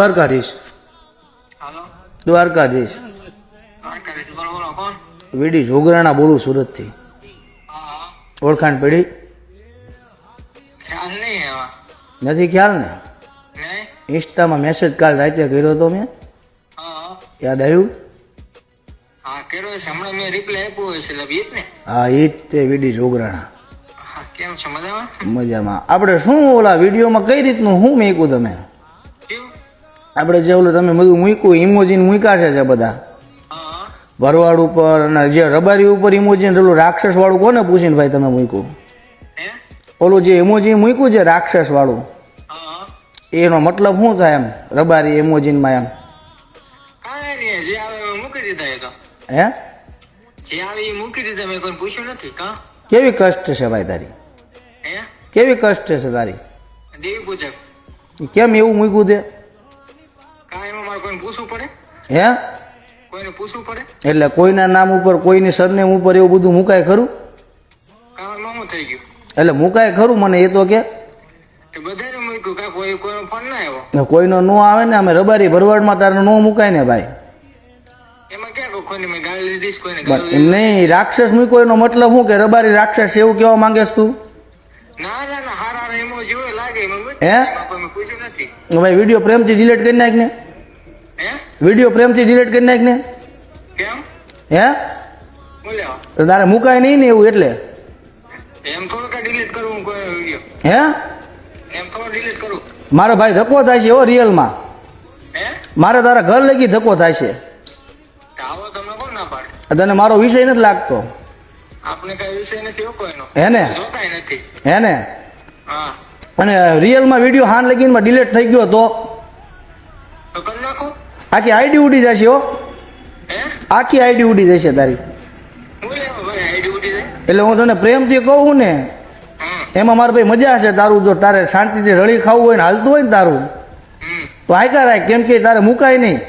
દ્વારકાધીશ. દ્વારકાધીશ. વીડી જોગરાણા બોલું સુરતથી. ઓળખાણ પડી નથી ખ્યાલ ને? ઇન્સ્ટામાં મેસેજ કાલ રાતે કર્યો હતો મેં. યાદ આવ્યું? હા એ જ તે વીડી જોગરાણા. મજામાં? આપણે શું ઓલા વિડીયોમાં કઈ રીતનું શું મૂક્યું તમે? આપણે જે ઓલું તમે બધું મૂક્યું ઇમોજીન મૂક્યા છે બધા? ભરવાડ ઉપર અને જે રબારી ઉપર ઇમોજીન ઓલું રાક્ષસ વાળું કોને પૂછીને ભાઈ તમે મૂક્યું? હે? ઓલું જે ઇમોજીન મૂક્યું છે રાક્ષસ વાળું એનો મતલબ શું થાય એમ રબારી ઇમોજીનમાં એમ? હે? કેવી કષ્ટ છે ભાઈ તારી? હે? કેવી કષ્ટ છે તારી? કેમ એવું મૂક્યું તે? પૂછવું પડે? હે? કોઈને પૂછવું પડે? એટલે કોઈના નામ ઉપર કોઈની સરનેમ ઉપર એવું બધું મુકાય ખરું? કામ એમાં થઈ ગયું? એટલે મુકાય ખરું મને એ તો કે? કોઈનો ના આવ્યો. કોઈનો નો આવે ને અમે રબારી ભરવાડમાં તારે નો મુકાય ને ભાઈ? નહીં રાક્ષસ મૂક્યો એનો મતલબ શું કે રબારી રાક્ષસ એવું કેવા માંગેસ તું? મૂકી હે? ભાઈ વીડિયો પ્રેમથી ડિલીટ કરી નાખ ને. વીડિયો પ્રેમથી ડિલીટ કરી નાખ ને કેમ? હે? બોલ્યા. તારે મુકાય નહીં ને એવું એટલે? એમ થોડું કા ડિલીટ કરવું કોઈ વીડિયો હે? એમ થોડું ડિલીટ કરું. મારો ભાઈ ધક્કો થાય છે હો રિયલમાં હે? મારે તારા ઘર લગી ધક્કો થાય છે. આવો તમને કોણ ના પાડે? તને મારો વિષય નથી લાગતો. આપણે કઈ વિષય નથી કોઈનો. હે ને? નથી. હે ને? હા. અને રિયલમાં વીડિયો હાન લગીનમાં ડિલીટ થઈ ગયો તો? તો કરી નાખો? આખી આઈડી ઉડી જશે હો. આખી આઈડી ઉડી જશે તારી. એટલે હું તને પ્રેમથી કહું ને એમાં મારે ભાઈ મજા હશે તારું જો તારે શાંતિથી રળી ખાવું હોય ને હાલતું હોય ને તારું. તો આયકા રાખ કેમ કે તારે મુકાય નહીં.